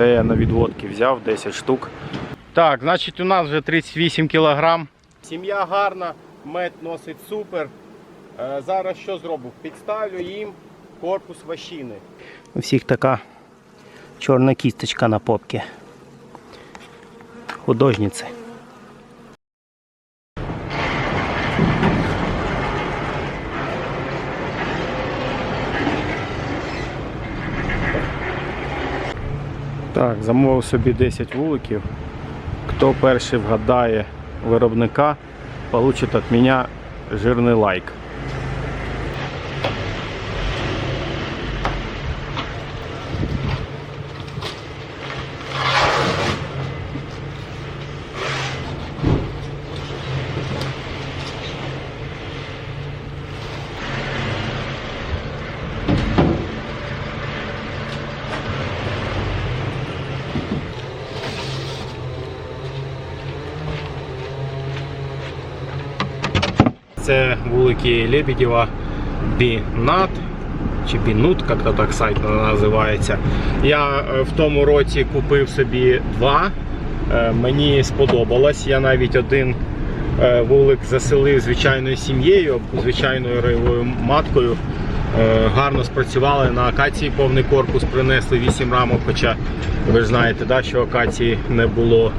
Це я на відводки взяв 10 штук. Так, значить у нас вже 38 кг. Сім'я гарна, мед носить супер. Е, Зараз що зроблю? Підставлю їм корпус ващини. У всіх така чорна кісточка на попці. Художниці. Так, замовив собі 10 вуликів. Хто перший вгадає виробника, получить від мене жирний лайк. Це вулики Лебедєва Бінат чи Бінут, як то так сайт називається. Я е, в тому році купив собі два. Е, Мені сподобалось. Я навіть один е, вулик заселив звичайною сім'єю, звичайною райовою маткою. Гарно спрацювали на акації повний корпус, принесли 8 рамок, хоча ви ж знаєте, да, що акації не було.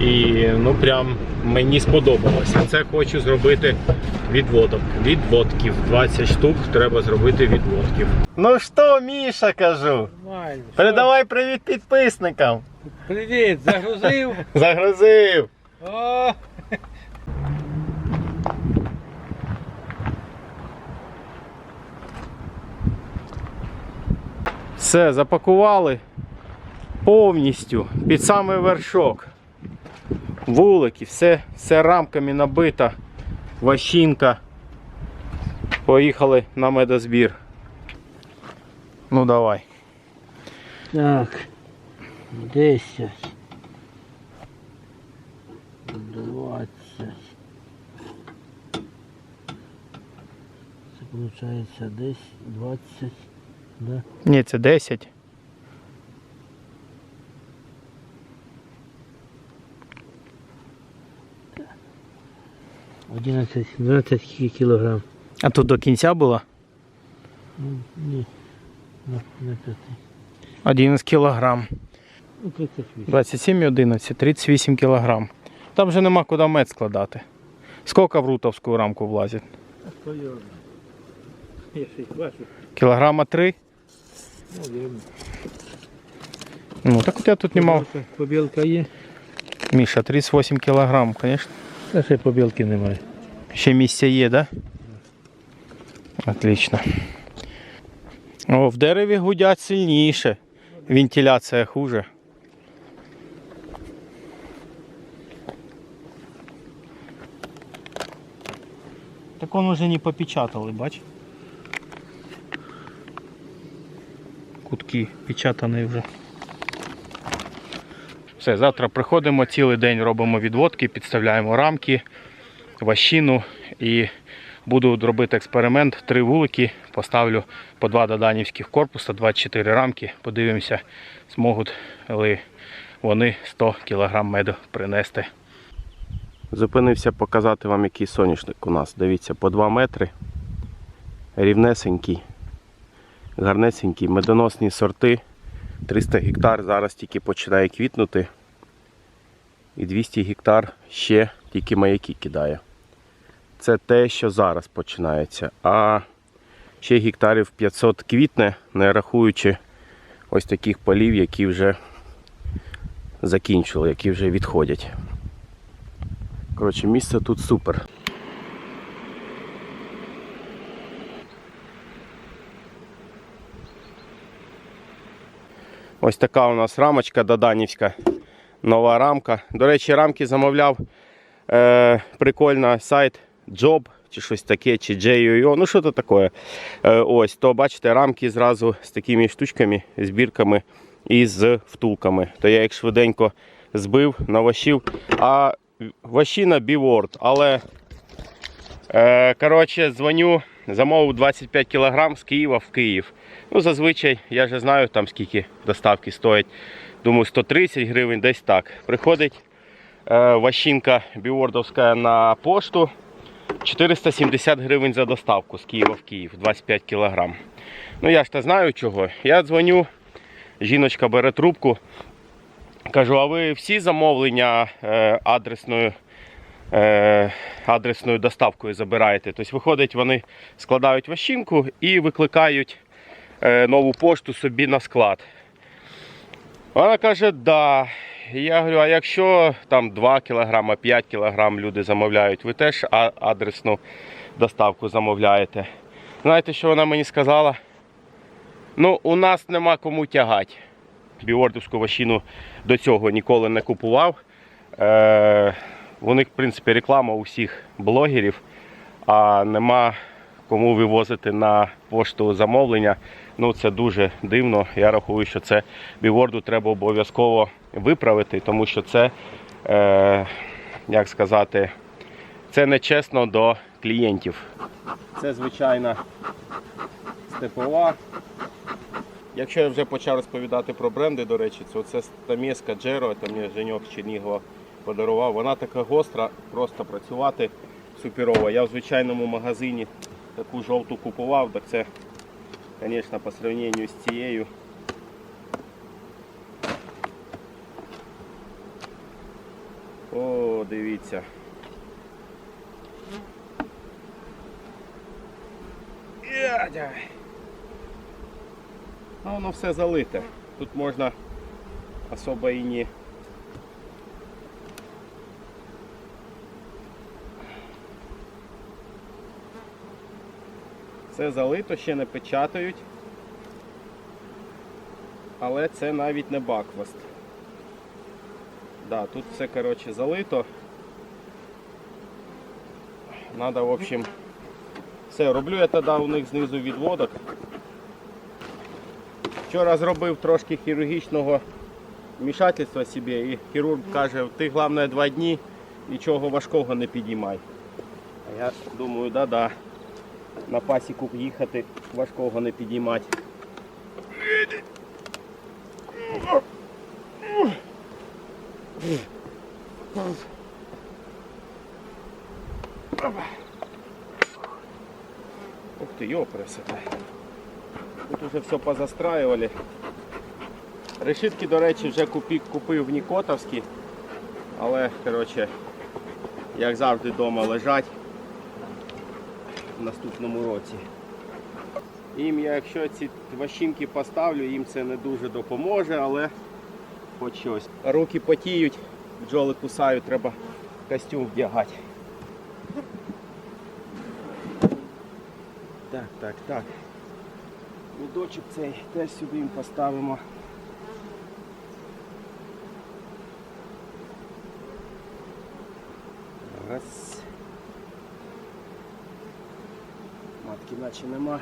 І ну прям мені сподобалося. Це хочу зробити відводок. Відводків. 20 штук треба зробити відводків. Ну що, Міша, кажу? Нормально. Передавай привіт підписникам. Привіт, загрузив. Загрузив. О, Все, запакували повністю під самий вершок. Вулики, все, все рамками набита, ващинка. Поїхали на медозбір. Ну давай. Так. 10. 20. Це виходить 10, 20. Да? Ні, це 10. Одинадцять, 12 кілограм. А тут до кінця було? Ну, ні. На, на п'ятий. 11 кілограм. Ну, 38. 27 і 11, 38 кілограм. Там вже нема куди мед складати. Скільки в рутовську рамку влазить? Кілограма 3? Наверно. Ну так у тебе тут нема. Побілка, побілка є. Міша, 38 кілограм, звісно. Та ще побілки немає. Ще місця є, да? Отлично. О, в дереві гудять сильніше. Вентиляція хуже. Так он уже не попечатали, бач? Кутки печатані вже. Все, завтра приходимо, цілий день робимо відводки, підставляємо рамки, ващину і буду робити експеримент. Три вулики, поставлю по два доданівських корпуса, 24 рамки. Подивимося, зможуть ли вони 100 кг меду принести. Зупинився показати вам, який соняшник у нас. Дивіться, по 2 метри. Рівнесенький, гарнесенький, медоносні сорти. 300 гектар зараз тільки починає квітнути. І 200 гектар ще тільки маяки кидає. Це те, що зараз починається. А ще гектарів 500 квітне, не рахуючи ось таких полів, які вже закінчили, які вже відходять. Коротше, місце тут супер. Ось така у нас рамочка доданівська. Нова рамка. До речі, рамки замовляв. Е, прикольно сайт Job чи щось таке, чи JUO, ну що то таке. Е, ось, то бачите, рамки зразу з такими штучками, збірками і з втулками. То я їх швиденько збив, навощив. А ващина Біворд, але е, коротше, дзвоню, замовив 25 кг з Києва в Київ. Ну, зазвичай, я вже знаю там скільки доставки стоять. думаю, 130 гривень, десь так. Приходить е, ващинка біордовська на пошту. 470 гривень за доставку з Києва в Київ, 25 кілограм. Ну я ж то знаю чого. Я дзвоню, жіночка бере трубку. Кажу, а ви всі замовлення е, адресною, адресною доставкою забираєте? Тобто, виходить, вони складають ващинку і викликають е, нову пошту собі на склад. Вона каже, да. Я говорю, а якщо там 2 кг, 5 кг люди замовляють, ви теж адресну доставку замовляєте. Знаєте, що вона мені сказала? Ну, у нас нема кому тягати. Біордовську ващину до цього ніколи не купував. Е, у них, в принципі, реклама у всіх блогерів, а нема кому вивозити на пошту замовлення. Ну, це дуже дивно. Я рахую, що це біворду треба обов'язково виправити, тому що це, е, як сказати, це нечесно до клієнтів. Це звичайна степова. Якщо я вже почав розповідати про бренди, до речі, то це Стамеска Джеро, там мені Женьок Чернігова подарував. Вона така гостра, просто працювати суперово. Я в звичайному магазині таку жовту купував, так це, звісно, по сравненню з цією. О, дивіться. Ядя. Ну, воно все залите. Тут можна особо і не. Все залито, ще не печатають. Але це навіть не бакваст. Да, тут все коротше залито. Надо, в общем, все, роблю я тоді у них знизу відводок. Вчора зробив трошки хірургічного вмішательства собі і хірург каже, ти головне два дні нічого важкого не підіймай. А я думаю, да-да. На пасіку їхати важкого не підіймати. Ух ты, ёпресоте. Тут уже все позастраювали. Решітки, до речі, вже купив, купив Нікотовські, але, коротше, як завжди вдома лежать в наступному році. Їм я, якщо ці ващинки поставлю, їм це не дуже допоможе, але хоч щось. Руки потіють, бджоли кусають, треба костюм вдягати. Так, так, так. Мідочок цей теж сюди їм поставимо. Раз. Матки наче нема.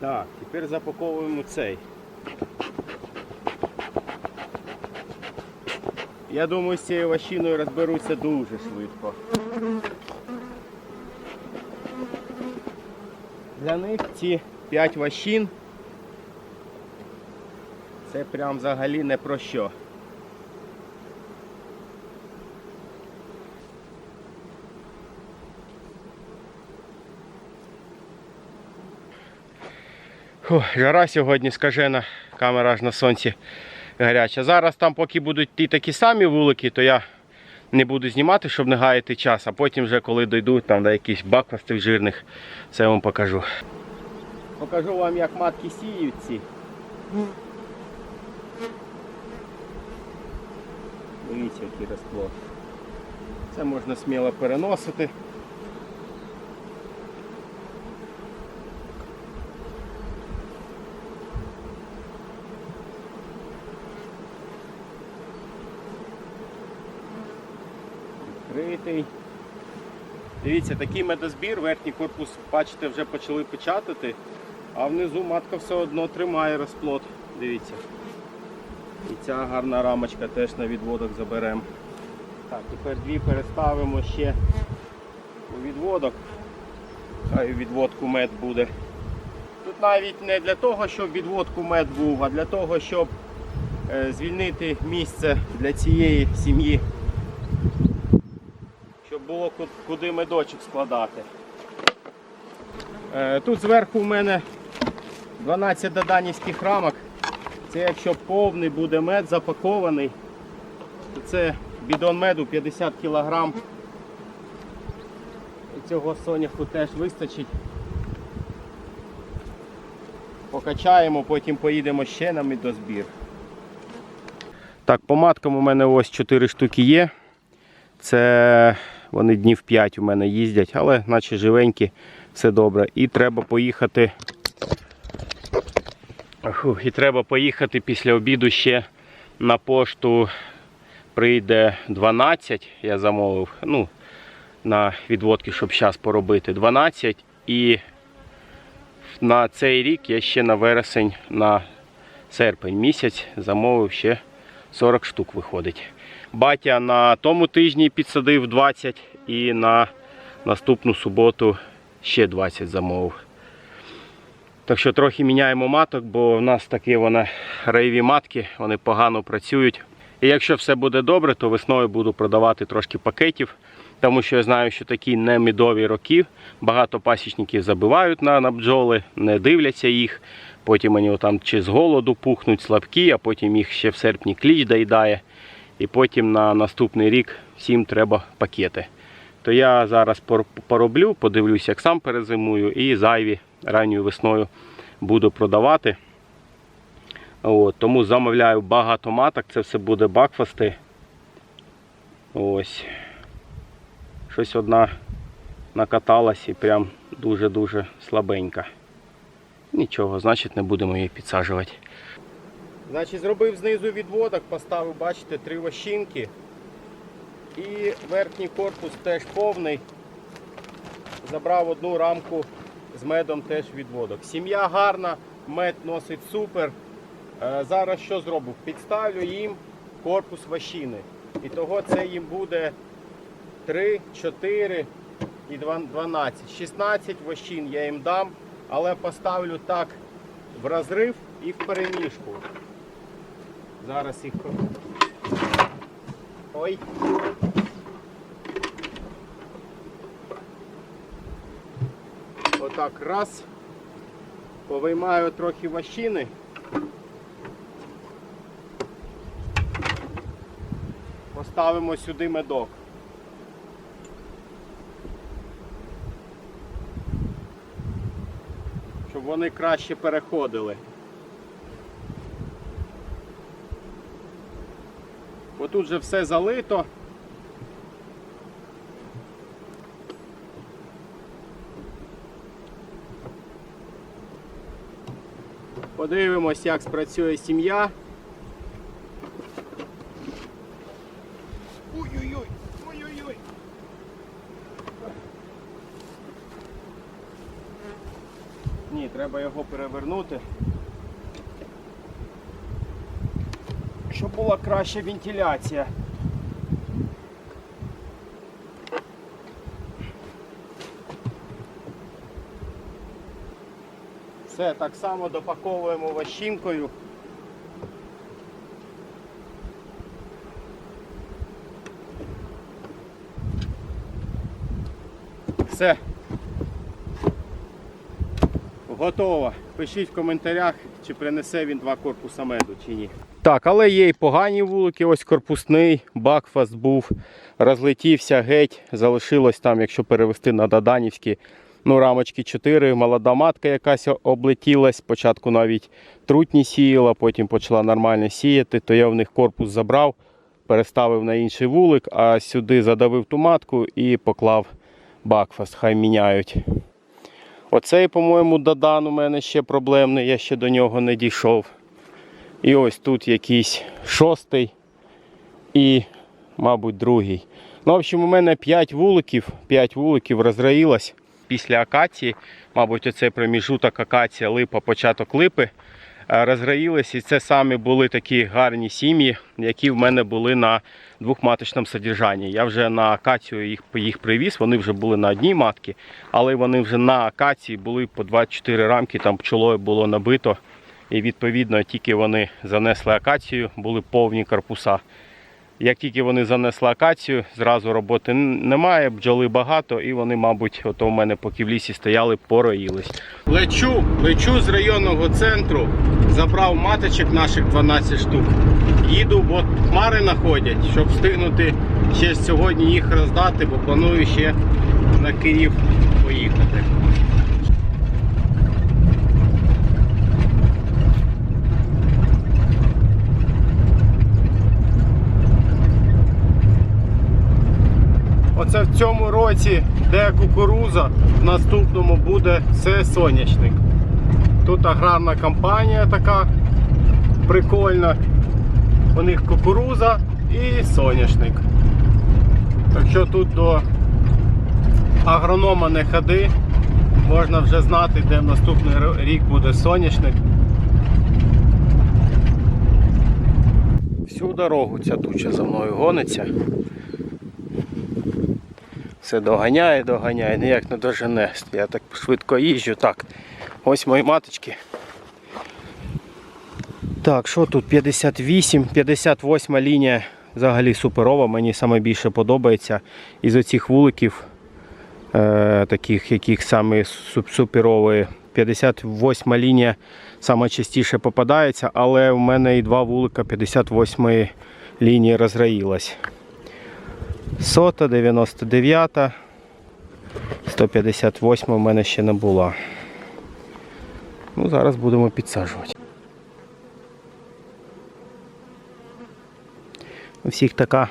Так, тепер запаковуємо цей. Я думаю, з цією ващиною розберуться дуже швидко. Для них ці 5 ващин це прям взагалі не про що. Фу, жара сьогодні скажена, камера аж на сонці гаряча. Зараз там, поки будуть ті такі самі вулики, то я не буду знімати, щоб не гаяти час, а потім вже коли дойдуть там до якихось баквастих жирних, це вам покажу. Покажу вам, як матки сіють ці. Дивіться, який розплод. Це можна сміло переносити. Відкритий. Дивіться, такий медозбір, верхній корпус, бачите, вже почали печатати, а внизу матка все одно тримає розплод. Дивіться. І ця гарна рамочка теж на відводок заберемо. Так, тепер дві переставимо ще у відводок. Хай у відводку мед буде. Тут навіть не для того, щоб відводку мед був, а для того, щоб е, звільнити місце для цієї сім'ї. Щоб було куди медочок складати. Е, Тут зверху у мене 12 доданівських рамок. Це якщо повний буде мед запакований, то це бідон меду 50 кг. Цього соняху теж вистачить. Покачаємо, потім поїдемо ще на медозбір. Так, по маткам у мене ось 4 штуки є. Це вони днів 5 у мене їздять, але наче живенькі, все добре. І треба поїхати. І треба поїхати після обіду ще на пошту. Прийде 12, я замовив. Ну, на відводки, щоб зараз поробити. 12. І на цей рік я ще на вересень, на серпень місяць замовив ще 40 штук виходить. Батя на тому тижні підсадив 20 і на наступну суботу ще 20 замовив. Так що трохи міняємо маток, бо в нас такі вони раєві матки, вони погано працюють. І якщо все буде добре, то весною буду продавати трошки пакетів, тому що я знаю, що такі немідові роки багато пасічників забивають на, на бджоли, не дивляться їх. Потім вони там чи з голоду пухнуть слабкі, а потім їх ще в серпні кліч доїдає. І потім на наступний рік всім треба пакети. То я зараз пороблю, подивлюсь, як сам перезимую, і зайві ранньою весною буду продавати. От, тому замовляю багато маток, це все буде бакфасти. Ось. Щось одна накаталась і прям дуже-дуже слабенька. Нічого, значить не будемо її підсаджувати. Значить, зробив знизу відводок, поставив, бачите, три вощинки. І верхній корпус теж повний. Забрав одну рамку з медом теж відводок. Сім'я гарна, мед носить супер. Е, Зараз що зроблю? Підставлю їм корпус вощини. І того це їм буде 3, 4 і 12. 16 вощин я їм дам, але поставлю так в розрив і в переміжку. Зараз їх. Ой. Отак раз. Повиймаю трохи вощини. Поставимо сюди медок. Щоб вони краще переходили. Бо тут же все залито. Подивимось, як спрацює сім'я. Ой-ой-ой, ой-ой-ой. Ні, треба його перевернути. Щоб була краща вентиляція. Все, так само допаковуємо вощинкою. Все. Готово. Пишіть в коментарях, чи принесе він два корпуса меду чи ні. Так, але є і погані вулики. Ось корпусний, бакфаст був, розлетівся геть. Залишилось там, якщо перевести на Доданівські, ну, рамочки 4. Молода матка якась облетілась. Спочатку навіть трутні сіяла, потім почала нормально сіяти, то я в них корпус забрав, переставив на інший вулик, а сюди задавив ту матку і поклав бакфаст. Хай міняють. Оцей, по-моєму, Додан у мене ще проблемний, я ще до нього не дійшов. І ось тут якийсь шостий і, мабуть, другий. Ну, в общем, у мене 5 вуликів, 5 вуликів розраїлось після акації. Мабуть, оцей проміжуток акація, липа, початок липи. е, Розграїлись, і це саме були такі гарні сім'ї, які в мене були на двохматочному содержанні. Я вже на акацію їх, їх привіз, вони вже були на одній матці, але вони вже на акації були по 24 рамки, там пчолою було набито. І відповідно тільки вони занесли акацію, були повні корпуса. Як тільки вони занесли акацію, зразу роботи немає, бджоли багато, і вони, мабуть, ото у мене поки в лісі стояли, пороїлись. Лечу, лечу з районного центру, забрав маточок наших 12 штук. Їду, бо хмари находять, щоб встигнути ще сьогодні їх роздати, бо планую ще на Київ поїхати. Оце в цьому році, де кукуруза, в наступному буде все соняшник. Тут аграрна компанія така прикольна. У них кукуруза і соняшник. Так що тут до агронома не ходи, можна вже знати, де в наступний рік буде соняшник. Всю дорогу ця туча за мною гониться. Все доганяє, доганяє, ніяк не дожене. Я так швидко їжджу. Так, ось мої маточки. Так, що тут? 58, 58 лінія взагалі суперова. Мені саме більше подобається. Із оцих вуликів, е, таких, яких саме суп- суперові. 58 лінія саме частіше попадається, але в мене і два вулика 58 лінії розраїлась. Сота, 99, 158 в мене ще не була. Ну, зараз будемо підсаджувати. У всіх така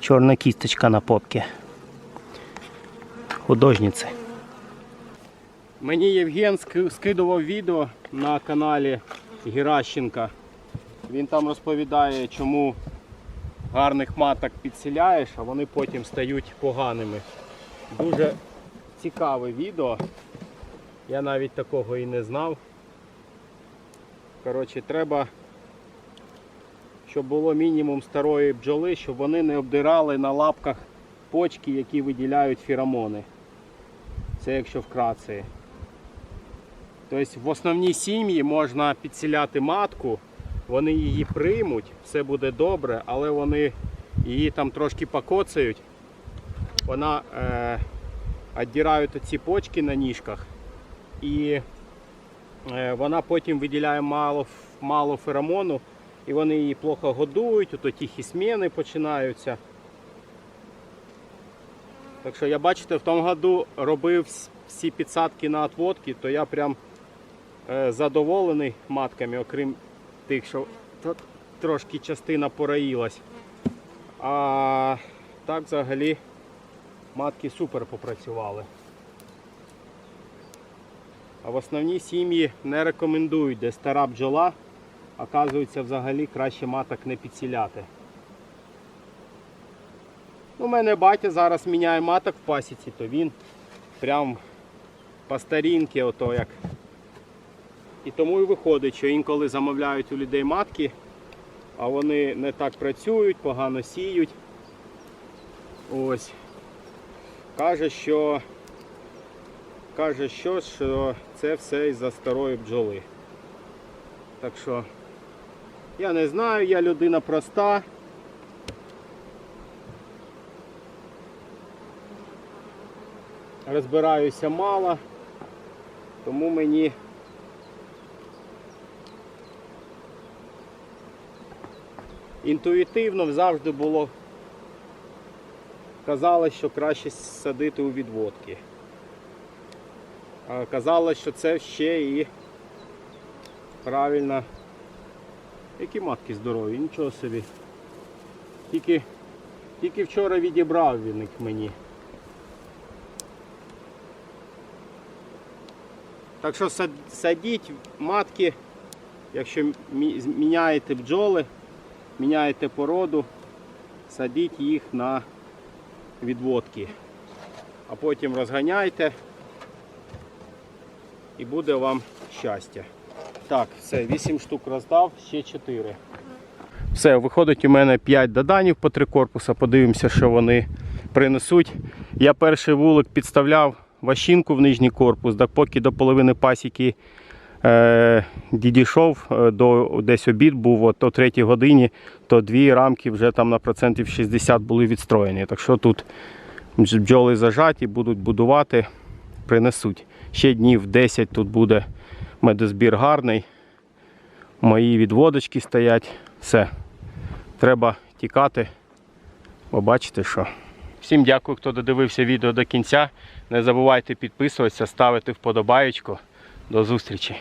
чорна кісточка на попці. Художниці. Мені Євген скидував відео на каналі Геращенка. Він там розповідає, чому гарних маток підселяєш, а вони потім стають поганими. Дуже цікаве відео. Я навіть такого і не знав. Коротше, треба, щоб було мінімум старої бджоли, щоб вони не обдирали на лапках почки, які виділяють феромони. Це якщо вкратце. Тобто в основній сім'ї можна підселяти матку, вони її приймуть, все буде добре, але вони її там трошки покоцають. Вона е, віддирають ці почки на ніжках і е, вона потім виділяє мало, мало феромону і вони її плохо годують, ото тихі зміни починаються. Так що я бачите, в тому году робив всі підсадки на отводки, то я прям е, задоволений матками, окрім тих, що трошки частина пораїлась. А так взагалі матки супер попрацювали. А в основній сім'ї не рекомендують, де стара бджола, оказується взагалі краще маток не підсіляти. У мене батя зараз міняє маток в пасіці, то він прям по старінки, ото як. І тому і виходить, що інколи замовляють у людей матки, а вони не так працюють, погано сіють. Ось. Каже, що каже, що, що це все із-за старої бджоли. Так що я не знаю, я людина проста. Розбираюся мало, тому мені інтуїтивно завжди було казалось, що краще садити у відводки. Казалось, що це ще і правильно. Які матки здорові, нічого собі. Тільки, тільки вчора відібрав він їх мені. Так що садіть матки, якщо міняєте бджоли, міняєте породу, садіть їх на відводки. А потім розганяйте і буде вам щастя. Так, все, 8 штук роздав, ще 4. Все, виходить у мене 5 доданів по три корпуса. Подивимося, що вони принесуть. Я перший вулик підставляв ващинку в нижній корпус, так поки до половини пасіки е, дійшов е, до десь обід був, от, о 3 годині, то дві рамки вже там на процентів 60 були відстроєні. Так що тут бджоли зажаті, будуть будувати, принесуть. Ще днів 10 тут буде медозбір гарний. Мої відводочки стоять. Все. Треба тікати. Побачите, що. Всім дякую, хто додивився відео до кінця. Не забувайте підписуватися, ставити вподобаєчку. До зустрічі!